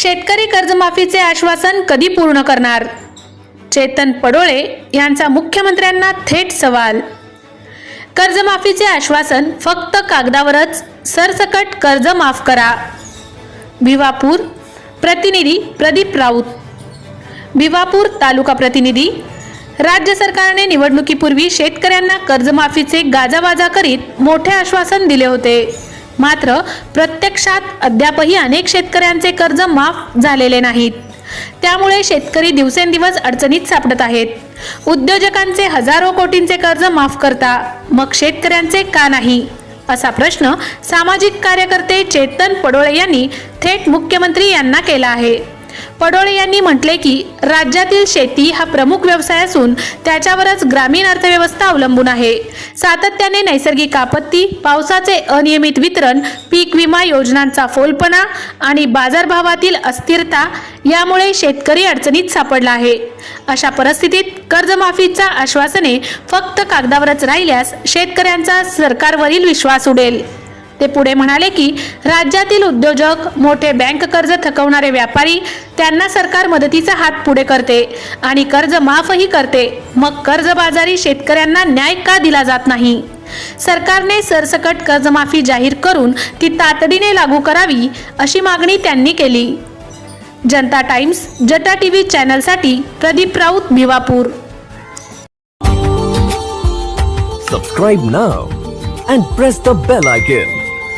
शेतकरी कर्जमाफीचे आश्वासन कधी पूर्ण करणार? चेतन पडोळे यांचा मुख्यमंत्र्यांना थेट सवाल. कर्जमाफीचे आश्वासन फक्त कागदावरच सरसकट कर्ज माफ करा. भिवापूर प्रतिनिधी प्रदीप राऊत. भिवापूर तालुका प्रतिनिधी राज्य सरकारने निवडणुकीपूर्वी शेतकऱ्यांना कर्जमाफीचे गाजावाजा करीत मोठे आश्वासन दिले होते. मात्र प्रत्यक्षात अद्यापही अनेक शेतकऱ्यांचे कर्ज माफ झालेले नाहीत. त्यामुळे शेतकरी दिवसेंदिवस अडचणीत सापडत आहेत. उद्योजकांचे हजारो कोटींचे कर्ज माफ करता मग शेतकऱ्यांचे का नाही? असा प्रश्न सामाजिक कार्यकर्ते चेतन पडोळे यांनी थेट मुख्यमंत्री यांना केला आहे. पडोळे यांनी म्हटले की राज्यातील शेती हा प्रमुख व्यवसाय असून त्याच्यावरच ग्रामीण अर्थव्यवस्था अवलंबून आहे. सातत्याने नैसर्गिक आपत्ती पावसाचे अनियमित वितरण पीक विमा योजनांचा फोलपणा आणि बाजारभावातील अस्थिरता यामुळे शेतकरी अडचणीत सापडला आहे. अशा परिस्थितीत कर्जमाफीचा आश्वासने फक्त कागदावरच राहिल्यास शेतकऱ्यांचा सरकारवरील विश्वास उडेल. ते पुढे म्हणाले की राज्यातील उद्योजक मोठे बँक कर्ज थकवणारे व्यापारी त्यांना सरकार मदतीचा हात पुढे करते आणि कर्ज माफही करते. मग कर्जबाजारी शेतकऱ्यांना न्याय का दिला जात नाही? सरकारने सरसकट कर्जमाफी जाहीर करून ती तातडीने लागू करावी अशी मागणी त्यांनी केली. जनता टाइम्स जटा TV चॅनलसाठी Pradeep Raut Bhiwapur subscribe now and press the bell icon